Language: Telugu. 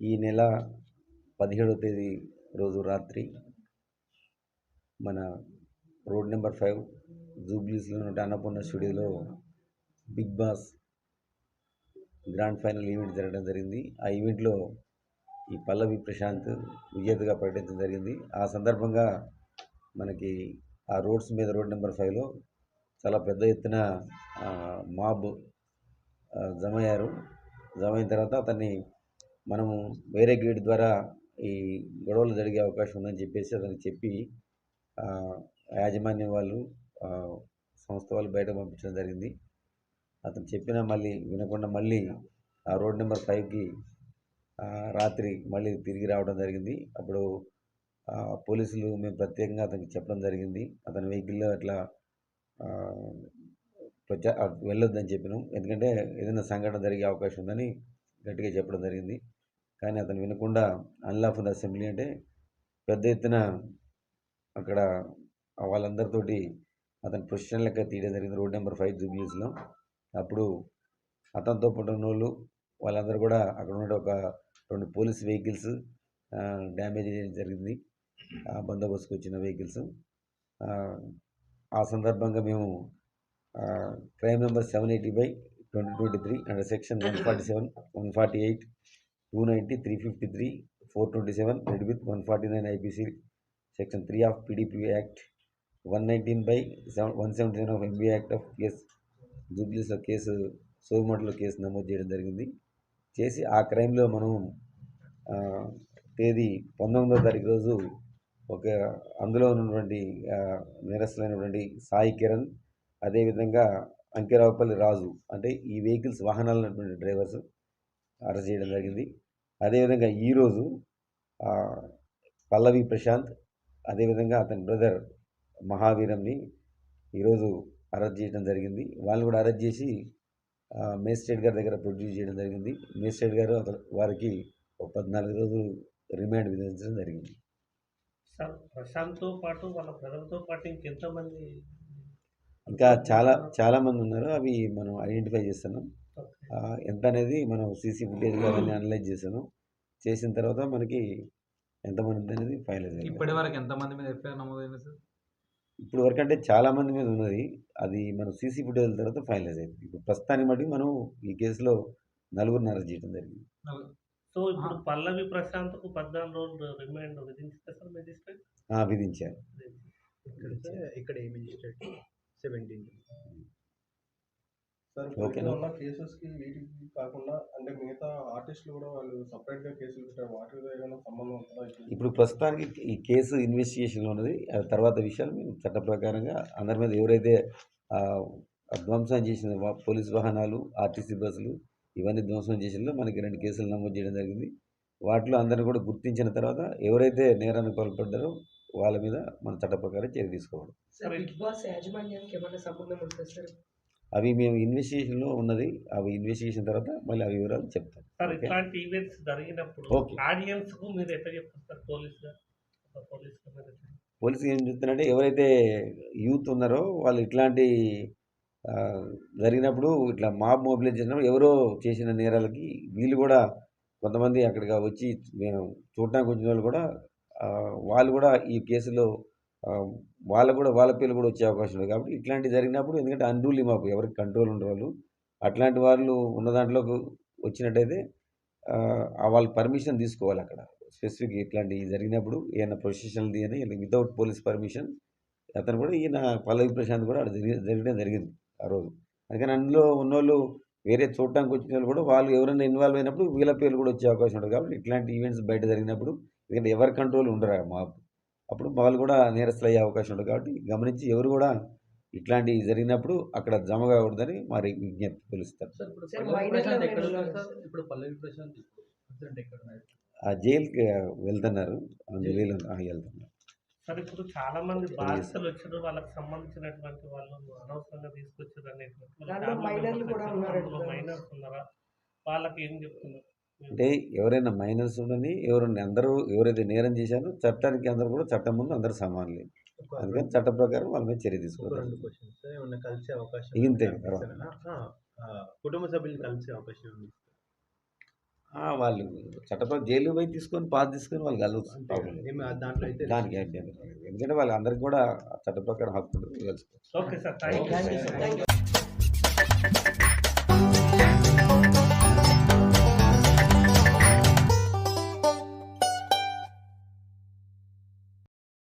ఈ నెల పదిహేడవ తేదీ రోజు రాత్రి మన రోడ్ నెంబర్ ఫైవ్ జూబ్లీస్లో ఉన్న అన్నపూర్ణ స్టూడియోలో Bigg Boss grand final event జరగడం జరిగింది. ఆ ఈవెంట్లో ఈ పల్లవి ప్రశాంత్ విజేతగా ప్రకటించడం జరిగింది. ఆ సందర్భంగా మనకి ఆ రోడ్స్ మీద రోడ్ నెంబర్ ఫైవ్లో చాలా పెద్ద ఎత్తున మాబ్ జమయ్యారు. జమ అయ్యారు జమ అయిన తర్వాత అతన్ని మనము వేరే గేట్ ద్వారా ఈ గొడవలు జరిగే అవకాశం ఉందని చెప్పేసి అతనికి చెప్పి యాజమాన్యం వాళ్ళు సంస్థ వాళ్ళు బయట పంపించడం జరిగింది. అతను చెప్పినా మళ్ళీ వినకుండా మళ్ళీ ఆ రోడ్ నెంబర్ ఫైవ్కి రాత్రి మళ్ళీ తిరిగి రావడం జరిగింది. అప్పుడు పోలీసులు మేము ప్రత్యేకంగా అతనికి చెప్పడం జరిగింది. అతని వెహికల్లో అట్లా ప్రచా వెళ్ళొద్దని చెప్పినాం. ఎందుకంటే ఏదైనా సంఘటన జరిగే అవకాశం ఉందని గట్టిగా చెప్పడం జరిగింది. కానీ అతను వినకుండా అన్లాఫుల్ అసెంబ్లీ అంటే పెద్ద ఎత్తున అక్కడ వాళ్ళందరితోటి అతని ప్రొఫెషన్ లెక్క తీయడం జరిగింది. రోడ్ నెంబర్ ఫైవ్ జూబ్లీస్లో. అప్పుడు అతనితో పాటు ఉన్న వాళ్ళు వాళ్ళందరూ కూడా అక్కడ ఉన్న ఒక రెండు పోలీస్ వెహికల్స్ డ్యామేజ్ చేయడం జరిగింది. ఆ బందోబస్తుకు వచ్చిన వెహికల్స్. ఆ సందర్భంగా మేము crime number seven eighty by twenty twenty three and section one forty seven one forty eight two ninety three fifty three four twenty seven read with one forty nine IPC section three of PDP act one nineteen by seven one seventy nine of MB act of case జూబ్లీస్లో case సోమటలో కేసు నమోదు చేయడం జరిగింది. చేసి ఆ క్రైమ్లో మనం తేదీ పంతొమ్మిదవ తారీఖు రోజు ఒక అందులో ఉన్నటువంటి నిరసనైనటువంటి సాయి కిరణ్ అదేవిధంగా అంకిరావుపల్లి రాజు అంటే ఈ వెహికల్స్ వాహనాలు ఉన్నటువంటి డ్రైవర్స్ అరెస్ట్ చేయడం జరిగింది. అదేవిధంగా ఈరోజు పల్లవి ప్రశాంత్ అదేవిధంగా అతని బ్రదర్ మహావీరంని ఈరోజు అరెస్ట్ చేయడం జరిగింది. వాళ్ళు కూడా అరెస్ట్ చేసి మేజిస్ట్రేట్ గారి దగ్గర ప్రొడ్యూస్ చేయడం జరిగింది. మేజిస్ట్రేట్ గారు అతను వారికి ఒక పద్నాలుగు రోజులు రిమాండ్ విధించడం జరిగింది. ప్రశాంత్తో పాటు వాళ్ళ బ్రదర్తో పాటు ఇంకెంతమంది ఇంకా చాలా చాలామంది ఉన్నారు. అవి మనం ఐడెంటిఫై చేస్తున్నాం. ఎంత అనేది మనం సీసీ ఫుటేజ్ అవన్నీ అనలైజ్ చేసాను చేసిన తర్వాత మనకి ఎంతమంది ఉంది అనేది ఫైనలైజ్ అయింది. ఇప్పటి వరకు ఎంతమంది మీద ఎఫ్ఐఆర్ నమోదైంది సార్? ఇప్పుడు వరకు అంటే చాలా మంది మీద ఉన్నది. అది మనం సీసీ ఫుటేజ్ తర్వాత ఫైనలైజ్ అయింది. ఇప్పుడు ప్రస్తుతానికి మటుకు మనం ఈ కేసులో నలుగురిని అరెస్ట్ చేయడం జరిగింది. సో ఇప్పుడు పల్లవి ప్రశాంత్కు పద్నాలుగు రోజులు రిమాండ్ విధించితే సార్ మెజిస్ట్రేట్? ఆ, విధించారు. ఇక్కడ ఏ మెజిస్ట్రేట్? సెవెంటీన్. సార్ ఉన్న కేసెస్కి వీటికి కాకుండా అంటే మిగతా ఆర్టిస్టులు కూడా వాళ్ళు సపరేట్గా కేసులు పెట్టారు వాటితో ఏదైనా సంబంధం ఉంటుందా ఇప్పుడు? ప్రస్తుతానికి ఈ కేసు ఇన్వెస్టిగేషన్లో ఉన్నది. ఆ తర్వాత విషయాలు మేము చట్ట ప్రకారంగా అందరి మీద ఎవరైతే ధ్వంసం చేసిన పోలీస్ వాహనాలు ఆర్టీసీ బస్సులు ఇవన్నీ ధ్వంసం చేసిందో మనకి రెండు కేసులు నమోదు చేయడం జరిగింది. వాటిలో అందరిని కూడా గుర్తించిన తర్వాత ఎవరైతే నేరానికి పాల్పడ్డారో వాళ్ళ మీద మన చట్ట ప్రకారం చర్య తీసుకోవాలి. అవి మేము ఇన్వెస్టిగేషన్లో ఉన్నది అవి ఇన్వెస్టిగేషన్ తర్వాత మళ్ళీ ఆ వివరాలు చెప్తాం సార్ ఓకే? ఇట్లాంటి ఈవెంట్స్ జరిగినప్పుడు మీరు ఎట్లా చెప్తారు? పోలీసు ఏం చెప్తున్నారంటే ఎవరైతే యూత్ ఉన్నారో వాళ్ళు ఇట్లాంటి జరిగినప్పుడు ఇట్లా మాబ్ మొబిలైజ్ చేసినప్పుడు ఎవరో చేసిన నేరాలకి వీళ్ళు కూడా కొంతమంది అక్కడికి వచ్చి మేము చూడటానికి వచ్చిన వాళ్ళు కూడా వాళ్ళు కూడా ఈ కేసులో వాళ్ళకు కూడా వాళ్ళ పేర్లు కూడా వచ్చే అవకాశం ఉంది కాబట్టి ఇట్లాంటి జరిగినప్పుడు ఎందుకంటే అన్రూలీ మాకు ఎవరికి కంట్రోల్ ఉండరు వాళ్ళు. అట్లాంటి వాళ్ళు ఉన్న దాంట్లోకి వచ్చినట్టయితే వాళ్ళ పర్మిషన్ తీసుకోవాలి అక్కడ. స్పెసిఫిక్ ఇట్లాంటి జరిగినప్పుడు ఏమైనా ప్రొఫెషనల్ది అని వితౌట్ పోలీస్ పర్మిషన్ అతను కూడా ఈయన పల్లవి ప్రశాంత్ కూడా అక్కడ జరిగి జరగడం జరిగింది ఆ రోజు. అందుకని అందులో ఉన్నోళ్ళు వేరే చూడటానికి వచ్చిన వాళ్ళు కూడా వాళ్ళు ఎవరైనా ఇన్వాల్వ్ అయినప్పుడు వీళ్ళ పేర్లు కూడా వచ్చే అవకాశం ఉంటుంది. కాబట్టి ఇట్లాంటి ఈవెంట్స్ బయట జరిగినప్పుడు ఎందుకంటే ఎవరి కంట్రోల్ ఉండరు మా అప్పుడు వాళ్ళు కూడా నేరస్తులు అయ్యే అవకాశం ఉంటుంది కాబట్టి గమనించి ఎవరు కూడా ఇట్లాంటి జరిగినప్పుడు అక్కడ జమ కాకూడదని మరి విజ్ఞప్తి పిలుస్తారు ఆ జైలుకి వెళ్తున్నారు. ఆ జైలు. వెళ్తున్నారు. సార్ ఇప్పుడు చాలా మంది బాధితులు వచ్చారు. వాళ్ళకి సంబంధించినటువంటి వాళ్ళు అనవసరంగా తీసుకొచ్చారు అనేటువంటి. మైనర్స్ ఉన్నారా? వాళ్ళకి ఏం చెప్తున్నారు? అంటే ఎవరైనా మైనర్స్ ఉండని ఎవరైనా అందరూ ఎవరైతే నేరం చేశారో చట్టానికి అందరూ కూడా చట్టం ముందు అందరూ సమానులే. అందుకని చట్ట ప్రకారం వాళ్ళ మీద చర్య తీసుకోవాలి రెండు క్వశ్చన్స్ ఏమన్నా కలిసే అవకాశం ఇంతే, కుటుంబ సభ్యులు కలిసే అవకాశం ఉంది? ఆ, వాళ్ళు చట్టప్రకారం జైలు పోయి తీసుకొని పాస్ తీసుకొని వాళ్ళు కలవచ్చు ప్రాబ్లం లేదు. ఏమి దాంట్లో అయితే దానికి. ఎందుకంటే వాళ్ళందరికీ కూడా చట్ట ప్రకారం హక్కు ఉంటుంది. Okay sir